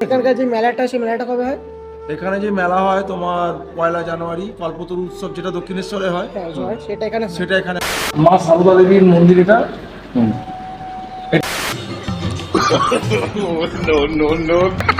এখানকার যে মেলাটা সেই মেলাটা কবে হয়? এখানে যে মেলা হয় তোমার পয়লা জানুয়ারি কল্পতরু উৎসব যেটা দক্ষিণেশ্বরে হয়। হ্যাঁ, সেটা এখানে সেটা এখানে মা সারদা দেবীর মন্দির এটা? নমস্কার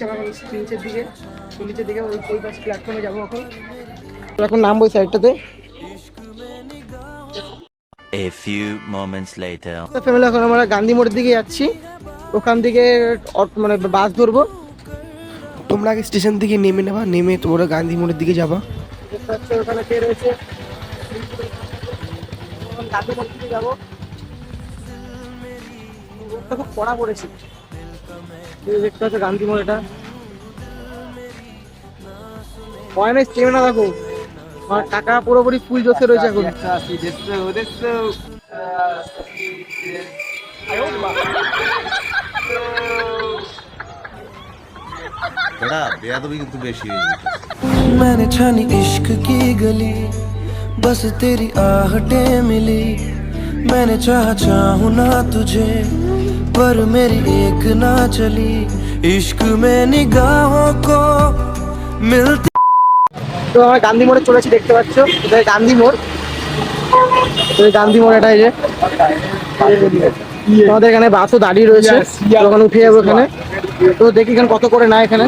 যাচ্ছি আমরা এখন নিচের দিকে নিচের দিকে ওই ওই বাস প্ল্যাটফর্মে যাব এখন। এখন নামবো ওই সাইডটাতে A few moments later. তো ফ্যামিলি এখন আমরা গান্ধী মোড়ের দিকে যাচ্ছি। ওখান থেকে অটো মানে বাস ধরবো। তোমরা আগে স্টেশন থেকে নেমে নেবা? নেমে তোমরা গান্ধী মোড়ের দিকে যাবা। ওখানে কে রয়েছে। গান্ধী মোড়ের দিকে যাব। খুব কড়া পড়েছে। দেখতে পাচ্ছ গান্ধী মোড় এটা। হয় না চেনে না দেখো আমার টাকা পুরোপুরি ফুল জোসে রয়েছে এখন বেড়া বেয়াদবি কিন্তু বেশি হয়ে গেছে मैंने छानी इश्क की गली बस तेरी आहटें मिली मैंने चाहा चाहूं ना तुझे पर मेरी एक ना चली इश्क में निगाहों को मिलती তো আমরা গান্ধী মোড়ে চলেছি দেখতে পাচ্ছ? এটা গান্ধী মোড়। গান্ধী মোড় এটা এই যে। আমাদের এখানে বাসও দাঁড়িয়ে রয়েছে। ওখানে উঠে যাব এখানে। তো দেখি এখানে কত করে না এখানে।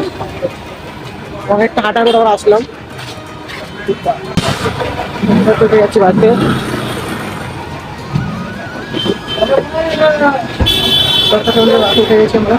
অনেকটা হাঁটা করে আমরা আসলাম। যাচ্ছি বাসে। বাসে উঠে গেছি আমরা।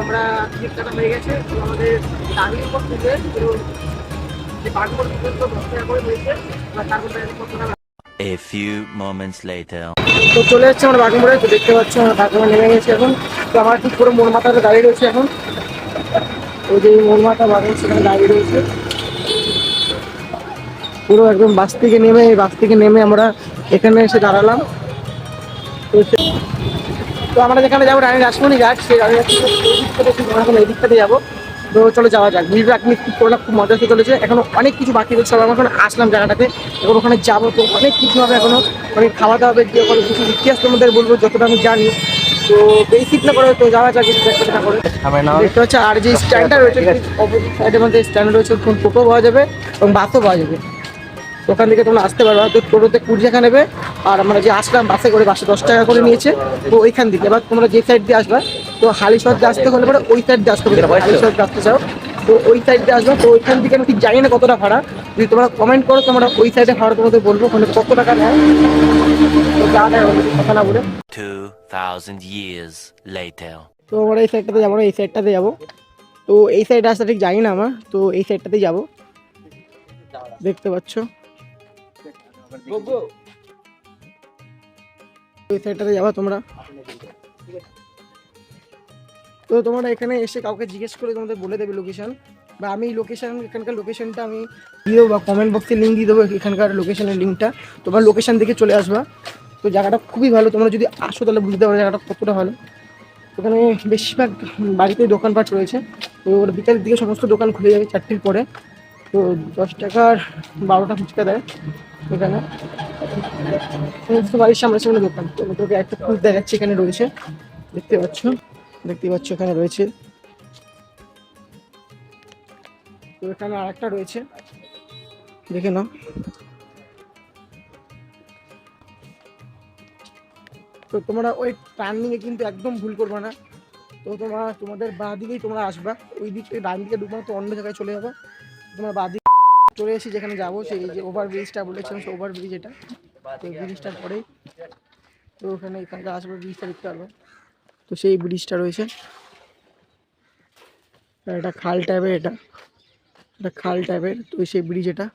আমরা টিকিট কাটা হয়ে গেছে A few moments later. তো চলে যাচ্ছে আমরা বাগমোড়ে তো দেখতে পাচ্ছি আমরা বাগমোড়ে নেমে গেছি এখন তো আমার ঠিক পুরো মোড় মাথাতে দাঁড়িয়ে রয়েছে এখন ওই যে মোড় মাথা বাগমোড় সেখানে দাঁড়িয়ে রয়েছে। পুরো একদম বাস থেকে নেমে বাস থেকে নেমে আমরা এখানে এসে দাঁড়ালাম। তো আমরা যেখানে যাব রানী রাসমণি ঘাট, সেই রানী এখন এই দিকটাতে যাব। তো চলো যাওয়া যাক। ভিড় আপনি খুব করলাম, খুব মজা হতে চলেছে। এখনও অনেক কিছু বাকি রয়েছে আমরা এখন আসলাম জায়গাটাতে। এখন ওখানে যাব তো অনেক কিছু হবে এখনও। অনেক খাওয়া দাওয়া হবে কিছু ইতিহাস তোমাদের বলব, যতটা আমি জানি। তো বেসিক না করে তো যাওয়া যাক একটু একটা না। করে দেখতে হচ্ছে আর যে স্ট্যান্ডটা রয়েছে অপোজিট সাইডের মধ্যে স্ট্যান্ড রয়েছে ওখানে টোটো পাওয়া যাবে এবং বাসও পাওয়া যাবে। তো ওখান থেকে তোমরা আসতে পারবে। তো টোটোতে কুড়ি টাকা নেবে আর আমরা যে আসলাম বাসে করে বাসে দশ টাকা করে নিয়েছে। তো ওইখান থেকে এবার তোমরা যে সাইড দিয়ে আসবে তো হালিশহর দিয়ে আসতে হলে পরে ওই সাইড দিয়ে আসতে হবে। হালিশহর দিয়ে আসতে চাও তো ওই সাইড দিয়ে আসবে। তো ওইখান থেকে আমি ঠিক জানি না কতটা ভাড়া। যদি তোমরা কমেন্ট করো তোমরা ওই সাইডে ভাড়া তোমাদের বলব। ওখানে কত টাকা নেয়। কথা না বলে। 2,000 years later. তো আমরা এই সাইডটাতে যাব না এই সাইডটাতে যাব। তো এই সাইডে আসতে ঠিক জানি না আমার তো এই সাইডটাতেই যাব। দেখতে পাচ্ছ? এই সাইডটাতে যাবা তোমরা। তো তোমরা এখানে এসে কাউকে জিজ্ঞেস করে তোমাদের বলে দেবে লোকেশন বা আমি লোকেশন এখানকার লোকেশনটা আমি দিয়ে দেবো বা কমেন্ট বক্সে লিঙ্ক দিয়ে দেবো এখানকার লোকেশনের লিঙ্কটা তোমার লোকেশন দেখে চলে আসবা। তো জায়গাটা খুবই ভালো। তোমরা যদি আসো তাহলে বুঝতে পারো জায়গাটা কতটা ভালো। ওখানে বেশিরভাগ বাড়িতেই দোকানপাট রয়েছে। তো ওর বিকালের দিকে সমস্ত দোকান খুলে যাবে চারটির পরে। তো দশ টাকার বারোটা ফুচকা দেয় এখানে। সমস্ত বাড়ির সামনে সামনে দোকান। তো তোকে একটা ফুল দেখাচ্ছি, এখানে রয়েছে। দেখতে পাচ্ছ? দেখতে পাচ্ছ এখানে রয়েছে। তো এখানে আরেকটা রয়েছে। দেখে নাও। তো তোমরা ওই টার্নিংয়ে কিন্তু একদম ভুল করবে না। তো তোমরা, তোমাদের বাঁ দিকেই তোমরা আসবা। ওই দিক ডান দিকে ঢুকবো তো অন্য জায়গায় চলে যাব। তোমরা বাঁ দিকে চলে এসে যেখানে যাব, সেই যে ওভার ব্রিজটা বলেছিলাম, সেই ওভার ব্রিজ এটা। তো ব্রিজটার পরেই তো ওখানে এখানকার আসবে ব্রিজটা দেখতে পারবে। তো সেই ব্রিজটা রয়েছে। এটা খাল টাইপের এটা। এটা খাল টাইপের তো সেই ব্রিজ এটা।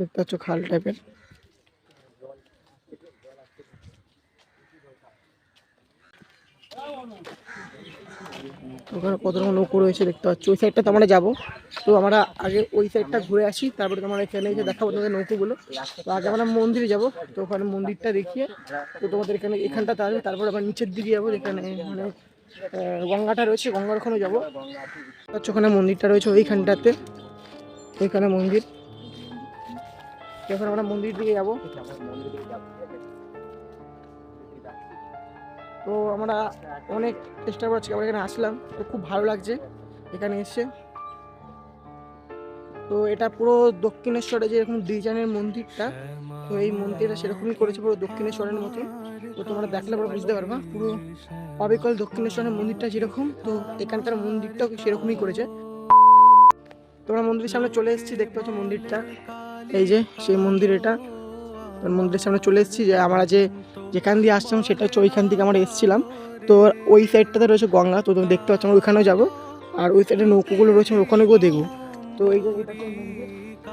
দেখতে পাচ্ছ খাল টাইপের। ওখানে কত রকম নৌকো রয়েছে দেখতে পাচ্ছ। ওই সাইডটা তো আমরা যাব। তো আমরা আগে ওই সাইডটা ঘুরে আসি, তারপরে তোমার এখানে এসে দেখাবো তোমাদের নৌকোগুলো। তো আগে আমরা মন্দিরে যাব, তো ওখানে মন্দিরটা দেখিয়ে তো তোমাদের এখানে এখানটাতে আসবে তারপরে আবার নিচের দিকে যাব, যেখানে মানে গঙ্গাটা রয়েছে, গঙ্গার ওখানে যাব। ওখানে মন্দিরটা রয়েছে ওইখানটাতে, ওইখানে মন্দির। এখন আমরা মন্দির দিকে যাব। তো আমরা অনেক চেষ্টা করছি আমরা এখানে আসলাম তো খুব ভালো লাগছে এখানে এসে। তো এটা পুরো দক্ষিণেশ্বরে যেরকম ডিজাইনের মন্দিরটা তো এই মন্দিরটা সেরকমই করেছে পুরো দক্ষিণেশ্বরের মতো তো তোমরা দেখলে পরে বুঝতে পারবা পুরো অবিকল দক্ষিণেশ্বরের মন্দিরটা যেরকম তো এখানকার মন্দিরটাও সেরকমই করেছে। তোমরা মন্দিরের সামনে চলে এসেছি দেখতে পাচ্ছ মন্দিরটা। এই যে সেই মন্দির এটা। মন্দিরের সামনে চলে এসেছি যে আমরা যে যেখান দিয়ে আসছিলাম সেটা হচ্ছে ওইখান থেকে আমরা এসেছিলাম। তো ওই সাইডটাতে রয়েছে গঙ্গা, তো তুমি দেখতে পাচ্ছ আমরা ওইখানেও যাব। আর ওই সাইডে নৌকোগুলো রয়েছে, আমরা ওখানে গিয়েও দেখব। তো এই যে মন্দির?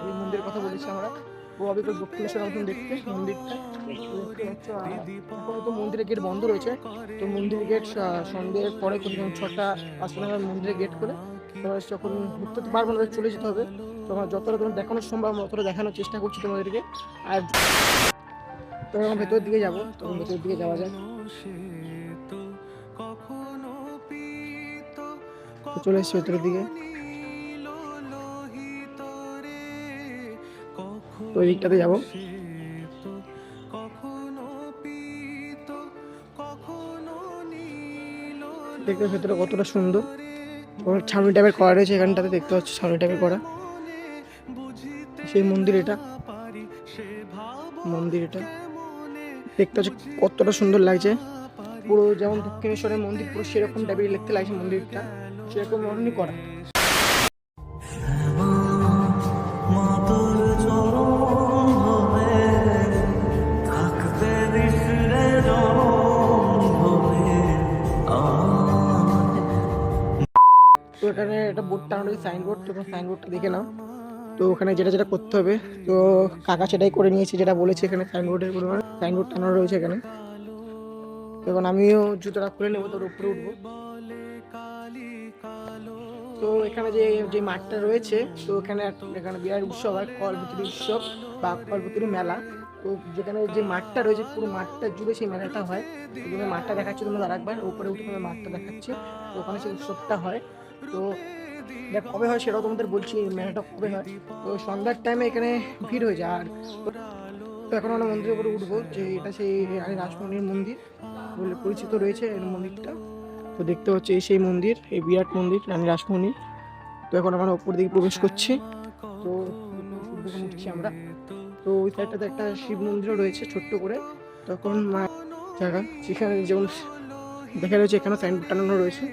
এই মন্দিরের কথা বলেছি আমরা। অবিকল দক্ষিণেশ্বর দেখতে মন্দিরটা। তো তো মন্দিরের গেট বন্ধ রয়েছে। তো মন্দিরের গেট সন্ধ্যের পরে ছটা পাঁচটা মন্দিরের গেট করে তোমরা যখন ঘুরতে তো পারব না চলে যেতে হবে। তোমার যতটা তোমার দেখানো সম্ভব অতটা দেখানোর চেষ্টা করছি তোমাদেরকে। আর তো এখন ভেতরের দিকে যাব তখন ভেতরের দিকে যাওয়া যায় চলে এসছি ভেতরের দিকে। তো ওই দিকটাতে যাব। দেখতে ভেতরে কতটা সুন্দর। ছাউনি টাইপের করা রয়েছে, এখানটাতে দেখতে পাচ্ছ ছাউনি টাইপের করা। সেই মন্দির এটা। মন্দির এটা। দেখতে পাচ্ছ কতটা সুন্দর লাগছে। পুরো যেমন দক্ষিণেশ্বরের মন্দির পুরো সেরকম টাইপের দেখতে লাগছে মন্দিরটা। সেরকম মনে করা। টানানো সাইনবোর্ড তো সাইনবোর্ডটা দেখে নাও। তো ওখানে যেটা যেটা করতে হবে, তো কাকা সেটাই করে নিয়েছে, যেটা বলেছে এখানে সাইনবোর্ডের পরিমাণ সাইনবোর্ড টানানো রয়েছে এখানে। এখন আমিও জুতোটা খুলে নেব তোর উপরে উঠবো। তো এখানে যে যে মাঠটা রয়েছে, তো এখানে এখানে বিরাট উৎসব হয় কলপুতুরি উৎসব বা কলপুতুরি মেলা। তো যেখানে যে মাঠটা রয়েছে, পুরো মাঠটা জুড়ে সেই মেলাটা হয়। মাঠটা দেখাচ্ছি, তোমরা আরেকবার, উপরে উঠে মাঠটা দেখাচ্ছে। তো ওখানে সেই উৎসবটা হয়। তো দেখ, কবে হয় সেটাও তোমাদের বলছি, মেলাটা কবে হয়? তো সন্ধ্যার টাইমে এখানে ভিড় হয়ে যায়। আর তো এখন আমরা মন্দিরের উপরে উঠবো, যে এটা সেই রানী রাসমণির মন্দির বলে পরিচিত রয়েছে এই মন্দিরটা। তো দেখতে হচ্ছে এই সেই মন্দির, এই বিরাট মন্দির, রানী রাসমণি। তো এখন আমরা ওপর দিকে প্রবেশ করছি। তো উঠছি আমরা। তো ওই সাইডটাতে একটা শিব মন্দিরও রয়েছে ছোট্ট করে। তখন মা জায়গা সেখানে যেমন দেখা রয়েছে এখানে সাইনবোর্ড টানানো রয়েছে।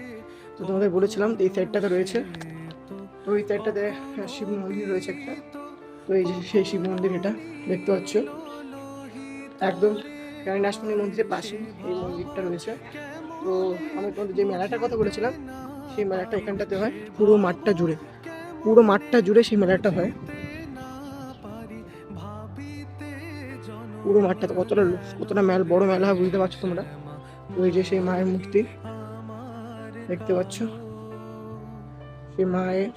তো তোমাদের বলেছিলাম এই সাইডটাতে রয়েছে। তো ওই সাইডটাতে শিব মন্দির রয়েছে একটা। তো এই যে সেই শিব মন্দির এটা দেখতে পাচ্ছ। একদম রানী রাসমণি মন্দিরের পাশে এই মন্দিরটা রয়েছে। তো আমি তোমাদের যে মেলাটার কথা বলেছিলাম, সেই মেলাটা এখানটাতে হয়। পুরো মাঠটা জুড়ে। পুরো মাঠটা জুড়ে সেই মেলাটা হয়। পুরো মাঠটাতে কতটা কতটা মেল, বড় মেলা হয় বুঝতে পারছ তোমরা? ওই যে সেই মায়ের মূর্তি দেখতে পাচ্ছ। সেই মায়ের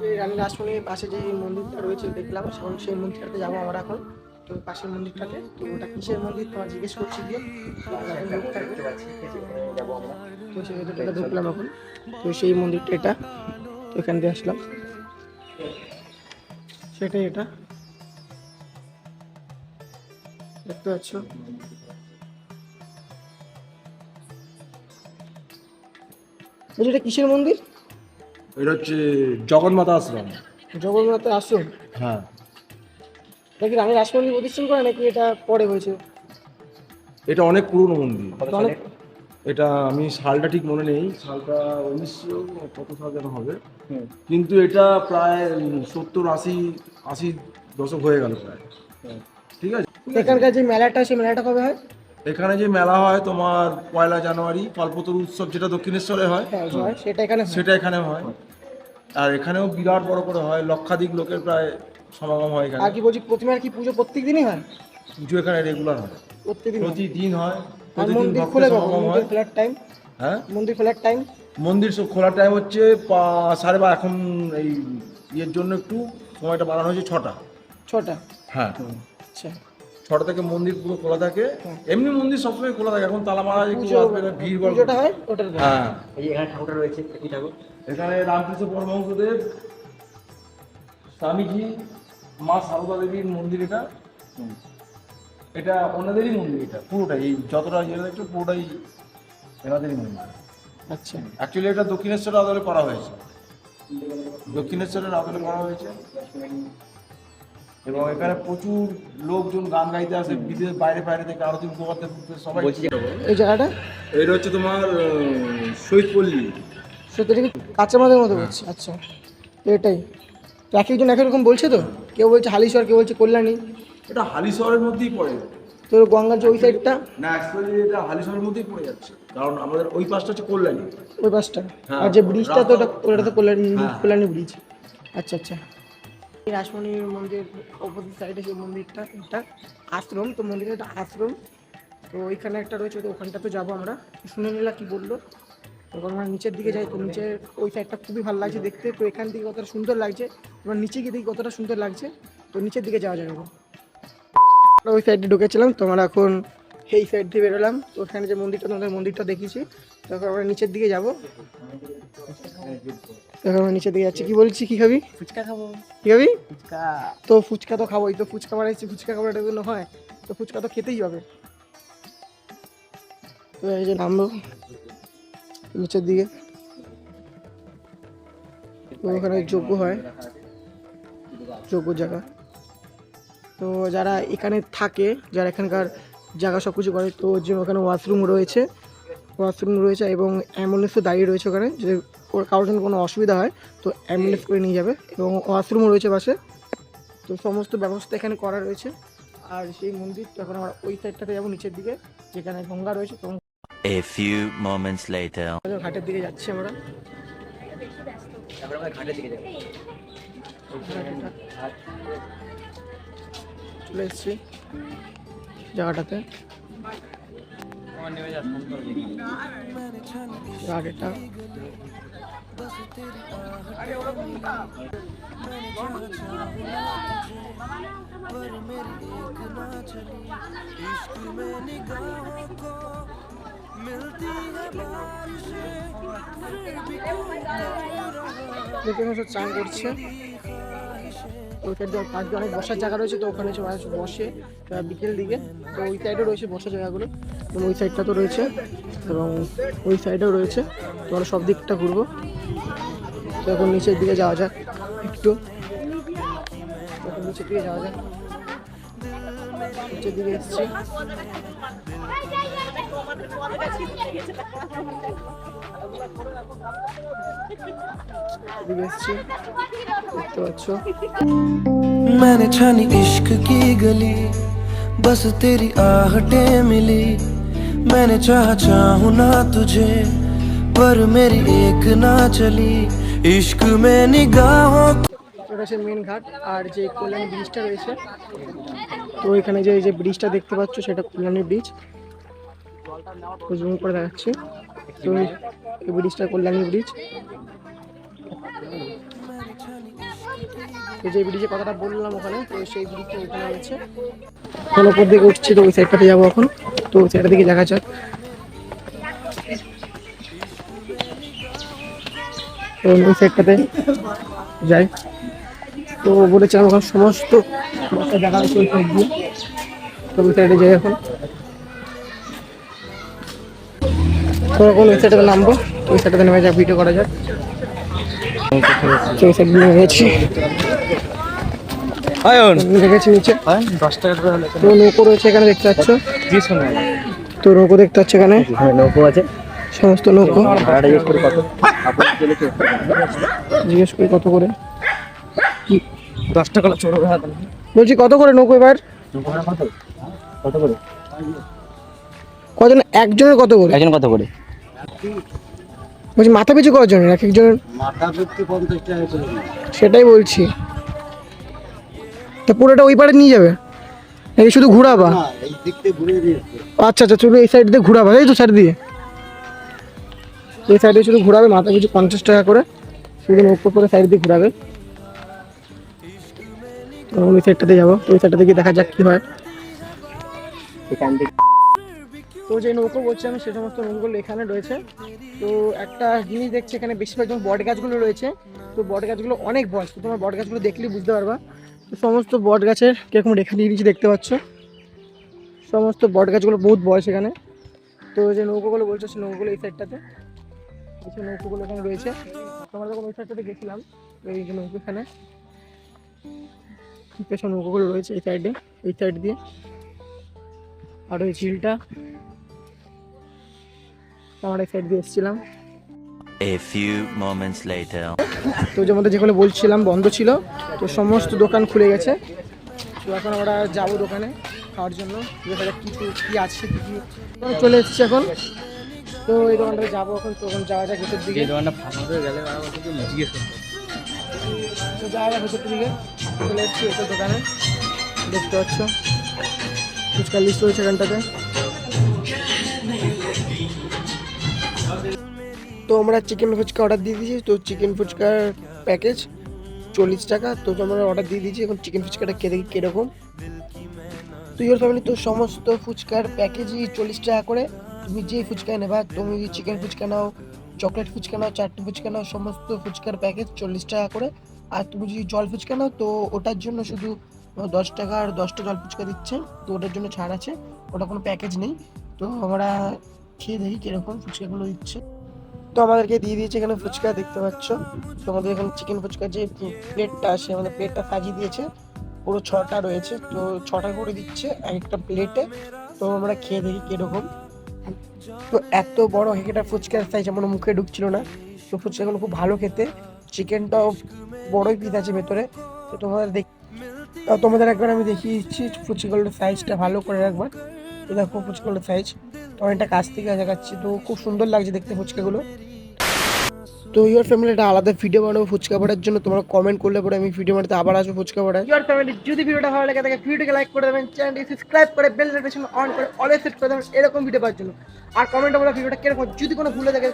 যে রানী রাসমণির পাশে যে মন্দিরটা রয়েছে, দেখলাম সেই মন্দিরটাতে যাব আমরা এখন। তো পাশের মন্দিরটাতে, তো ওটা কিসের মন্দির? তোমার জিজ্ঞেস করছি গিয়ে। তো সেই ভেতরটা ঢুকলাম এখন। তো সেই মন্দিরটা এটা। তো এখান দিয়ে আসলাম। সেটাই এটা। দেখতে পাচ্ছ? বলছি এটা কিসের মন্দির? এটা হচ্ছে জগন্মাতা আশ্রম। জগন্নাথ আশ্রম? হ্যাঁ। নাকি রানী রাসমণি প্রতিষ্ঠান করে নাকি এটা পরে হয়েছে? এটা অনেক পুরনো মন্দির। অনেক এটা আমি সালটা ঠিক মনে নেই সালটা উনিশশো কত সাল যেন হবে। কিন্তু এটা প্রায় সত্তর আশি আশি দশক হয়ে গেল প্রায়। ঠিক আছে? এখানকার যে মেলাটা সেই মেলাটা কবে হয়? এখানে যে মেলা হয় তোমার পয়লা জানুয়ারি কল্পতরু উৎসব যেটা দক্ষিণেশ্বরে হয় সেটা এখানে। সেটা এখানে হয়। আর এখানেও বিরাট বড় করে হয় লক্ষাধিক লোকের প্রায় সমাগম হয় এখানে। আর কি বলছি প্রতিমার কি পুজো প্রত্যেক দিনই হয়? পুজো এখানে রেগুলার হয়। প্রত্যেকদিন হয়। প্রতিদিন হয় প্রতিদিন খুলে হয়। খোলার টাইম হ্যাঁ? মন্দির খোলার টাইম মন্দির সব খোলার টাইম হচ্ছে সাড়ে বা এখন এই ইয়ের জন্য একটু সময়টা বাড়ানো হয়েছে ছটা। ছটা? হ্যাঁ। আচ্ছা। ছটা থেকে মন্দির পুরো খোলা থাকে। হ্যাঁ। এমনি মন্দির সবসময় খোলা থাকে। এখন তালা মারা একটু আসবে না, ভিড় বড়। হয় হ্যাঁ। এই এখানে ঠাকুরটা রয়েছে কি ঠাকুর? এখানে রামকৃষ্ণ পরমহংসদেব স্বামীজি মা সারদা দেবীর মন্দির এটা। এটা ওনাদেরই মন্দির এটা পুরোটাই। এই যতটা ইয়ে দেখছ পুরোটাই এনাদেরই মন্দির। আচ্ছা। অ্যাকচুয়ালি এটা দক্ষিণেশ্বরের আদলে করা হয়েছে। দক্ষিণেশ্বরের আদলে করা হয়েছে। এবং এখানে প্রচুর লোকজন গান গাইতে আসে বিদেশ বাইরে বাইরে থেকে আরতি করতে সবাই। এই জায়গাটা? এটা হচ্ছে তোমার আহ, শহীদপল্লী সত্যি কি কাঁচা মাদের মতো বলছে? আচ্ছা এটাই। তো এক একজন এক রকম বলছে তো? কেউ বলছে হালিশহর কেউ বলছে কল্যাণী। এটা হালি শহরের মধ্যেই পড়ে। তোর গঙ্গার যে ওই সাইডটা না অ্যাকচুয়ালি এটা হালি শহরের মধ্যেই পড়ে যাচ্ছে। কারণ আমাদের ওই পাশটা হচ্ছে কল্যাণী। ওই পাশটা? হ্যাঁ, আর যে ব্রিজটা তো ওটা ওটা তো কল্যাণী হ্যাঁ। কল্যাণী ব্রিজ আচ্ছা আচ্ছা। রাসমণির মন্দির অপোজিট সাইডে যে মন্দিরটা, এটা আশ্রম, তো মন্দিরটা একটা আশ্রম। তো ওইখানে একটা রয়েছে, তো ওখানটা তো যাব আমরা। শুনে নিলা কি বলল? তখন আমরা নিচের দিকে যাই তো নিচের ওই সাইডটা খুবই ভালো লাগছে দেখতে। তো এখান থেকে কতটা সুন্দর লাগছে এবার নিচে গিয়ে দেখি কতটা সুন্দর লাগছে। তো নিচের দিকে যাওয়া যাবে। ওই সাইডে ঢুকেছিলাম, তো আমরা এখন এই সাইড দিয়ে বেরোলাম। তো ওখানে যে মন্দিরটা, তোমাদের মন্দিরটা দেখেছি তখন আমরা নিচের দিকে যাব। তখন আমরা নিচের দিকে যাচ্ছি। কি বলছি কি খাবি? ফুচকা খাব। কি খাবি? ফুচকা। তো ফুচকা তো খাবোই তো ফুচকা বানাইছি ফুচকা খাবার এটা জন্য হয়। তো ফুচকা তো খেতেই হবে। তো এই যে নামবো নিচের দিকে। ওখানে যোগ্য হয়। যোগ্য জায়গা। তো যারা এখানে থাকে যারা এখানকার জায়গা সব কিছু করে তো যে ওখানে ওয়াশরুম রয়েছে ওয়াশরুম রয়েছে এবং অ্যাম্বুলেন্সও দাঁড়িয়ে রয়েছে ওখানে যে ওর কারোর জন্য কোনো অসুবিধা হয় তো অ্যাম্বুলেন্স করে নিয়ে যাবে এবং ওয়াশরুমও রয়েছে পাশে। তো সমস্ত ব্যবস্থা এখানে করা রয়েছে। আর সেই মন্দির এখন আমরা ওই সাইডটাতে যাব নিচের দিকে যেখানে গঙ্গা রয়েছে তো A few moments later. ঘাটের দিকে যাচ্ছি আমরা। তারপরে আমরা ঘাটের দিকে যাব চলে এসেছি জায়গাটাতে। ঘাটেরটা দেখে। মানুষ চান করছে। যে পাঁচ অনেক বসার জায়গা রয়েছে তো ওখানে মানুষ বসে বিকেল দিকে। তো ওই সাইডে রয়েছে বসার জায়গাগুলো। এবং ওই সাইডটা তো রয়েছে এবং ওই সাইডেও রয়েছে তো আমরা সব দিকটা ঘুরবো তো এখন নিচের দিকে যাওয়া যাক একটু তো এখন নিচের দিকে যাওয়া যাক নিচের দিকে এসছি দিকে এসছি দেখতে পাচ্ছ मैंने छानी इश्क की गली बस तेरी आहटें मिली मैंने चाहा चाहूं ना तुझे पर मेरी एक ना चली इश्क में निगाहों এটা হচ্ছে মেন ঘাট আর যে কল্যাণী ব্রিজটা রয়েছে তো এখানে যে এই যে ব্রিজটা দেখতে পাচ্ছ সেটা কল্যাণী ব্রিজ তো জুম করে দেখাচ্ছি তো এই এই ব্রিজটা কল্যাণী ব্রিজ তো যে ব্রিজে কথাটা বললাম ওখানে, তো সেই ব্রিজটা ওখানে রয়েছে। এখন ওপর দিকে উঠছি, তো ওই সাইডটাতে যাব এখন। তো ওই সাইডের দিকে দেখা যাক। তো ওই সাইডটাতে যাই। তো বলেছিলাম এখন সমস্ত দেখা যাচ্ছে ওই সাইড দিয়ে। তো ওই সাইডে যাই এখন। তো এখন ওই সাইডে নামবো। ওই সাইডে নেমে যা ভিডিও করা যাক। তো এই সাইড নেমে গেছি নেমে গেছি নিচে। দশ টাকা করে হলে তো নৌকো রয়েছে এখানে দেখতে পাচ্ছ? তো নৌকো দেখতে পাচ্ছ এখানে? হ্যাঁ নৌকো আছে। সমস্ত নৌকো। জিজ্ঞেস করি কত? করে দশ টাকা চোর বলছি কত করে নৌকো এবার? কত? করে? কজন? একজনের কত করে? একজন কত করে? বলছি মাথা পিছু কজনের এক একজনের? মাথা ব্যক্তি পঞ্চাশ টাকা সেটাই বলছি। তো পুরোটা ওই পারে নিয়ে যাবে? নাকি শুধু ঘোরাবা? এই আচ্ছা আচ্ছা শুধু এই সাইড দিয়ে ঘোরাবা এই তো সাইড দিয়ে। এই সাইডে শুধু ঘোরাবে মাথা পিছু পঞ্চাশ টাকা করে। শুধু নৌকো করে সাইড দিয়ে ঘোরাবে। ওই সাইডটাতে যাব ওই সাইডটাতে গিয়ে দেখা যাক কি হয়। তো যে নৌকো বলছি আমি সে সমস্ত নৌকোগুলো এখানে রয়েছে। তো একটা জিনিস দেখছি এখানে বেশিরভাগ যেমন বট গাছগুলো রয়েছে তো বট গাছগুলো অনেক বয়স তো তোমার বট গাছগুলো দেখলেই বুঝতে পারবা। সমস্ত বট গাছের কীরকম রেখা দিয়ে দিয়েছি দেখতে পাচ্ছ। সমস্ত বট গাছগুলো বহুত বয়স এখানে। তো যে নৌকোগুলো বলছো, সেই নৌকোগুলো এই সাইডটাতে। যে নৌকোগুলো এখানে রয়েছে। তোমরা যখন ওই সাইডটাতে গেছিলাম, এই যে নৌকো এখানে। পেছনে নৌকোগুলো রয়েছে এই সাইডে, এই সাইড দিয়ে। আর ওই ঝিলটা। আমরা এই সাইড দিয়ে এসেছিলাম। A few moments later. তো যেমন যেগুলো বলছিলাম বন্ধ ছিল তো সমস্ত দোকান খুলে গেছে। তো এখন আমরা যাব দোকানে খাওয়ার জন্য। দেখা যাক কিছু কী আছে কী কী চলে এসেছি এখন। তো এই দোকানটাতে যাব এখন তখন যাওয়া যাক ভেতর দিকে। দোকানটা ফাঁকা হয়ে গেলে তো জিজ্ঞেস তো যাওয়া যাক ভেতর দিকে। চলে এসেছি এসব দোকানে। দেখতে পাচ্ছ। ফুচকার লিস্ট রয়েছে এখানটাতে। তো আমরা চিকেন ফুচকা অর্ডার দিয়ে দিয়েছি, তো চিকেন ফুচকার প্যাকেজ চল্লিশ টাকা, তো আমরা অর্ডার দিয়ে দিয়েছি, এখন চিকেন ফুচকাটা খেয়ে দেখি কীরকম। তো ইয়োর ফ্যামিলি তো সমস্ত ফুচকার প্যাকেজই চল্লিশ টাকা করে, তুমি যেই ফুচকা নেবা, তুমি যদি চিকেন ফুচকা নাও চকলেট ফুচকা নাও, চাটনি ফুচকা নাও, সমস্ত ফুচকার প্যাকেজ চল্লিশ টাকা করে। আর তুমি যদি জল ফুচকা নাও, তো ওটার জন্য শুধু দশ টাকা আর দশটা জল ফুচকা দিচ্ছে, তো ওটার জন্য ছাড় আছে, ওটা কোনো প্যাকেজ নেই। তো আমরা খেয়ে দেখি কীরকম ফুচকাগুলো দিচ্ছে। তো আমাদেরকে দিয়ে দিয়েছে এখানে ফুচকা, দেখতে পাচ্ছ? তো আমাদের এখানে চিকেন ফুচকা যে প্লেটটা আসে আমাদের প্লেটটা সাজিয়ে দিয়েছে। পুরো ছটা রয়েছে, তো ছটা করে দিচ্ছে এক একটা প্লেটে তো আমরা খেয়ে দেখি কীরকম। তো এত বড় হেকেটা ফুচকার সাইজ আমার মুখে ঢুকছিল না। তো ফুচকাগুলো খুব ভালো খেতে। চিকেনটাও বড়ই পিস আছে ভেতরে। তো তোমাদের দেখ তোমাদের একবার আমি দেখিয়ে দিচ্ছি ফুচকাগুলোর সাইজটা ভালো করে একবার। তো দেখো ফুচকাগুলোর সাইজ তো অনেকটা কাছ থেকে দেখাচ্ছি। তো খুব সুন্দর লাগছে দেখতে ফুচকাগুলো। তো ইউর ফ্যামিলি একটা আলাদা ভিডিও বানাবো ফুচকা পাড়ার জন্য। তোমরা কমেন্ট করলে পরে আমি ভিডিও বানাতে আবার আসব ফুচকা পাড়ায় ইউর ফ্যামিলি যদি ভিডিওটা ভালো লাগে থাকে ভিডিওকে লাইক করে দেবেন চ্যানেলটি সাবস্ক্রাইব করে বেল নোটিফিকেশন অন করে অলওয়েজ সেট করে দেবেন, এরকম ভিডিও পাওয়ার জন্য। আর কমেন্ট বলে ভিডিওটা কীরকম, যদি কোনো ভুলে থাকে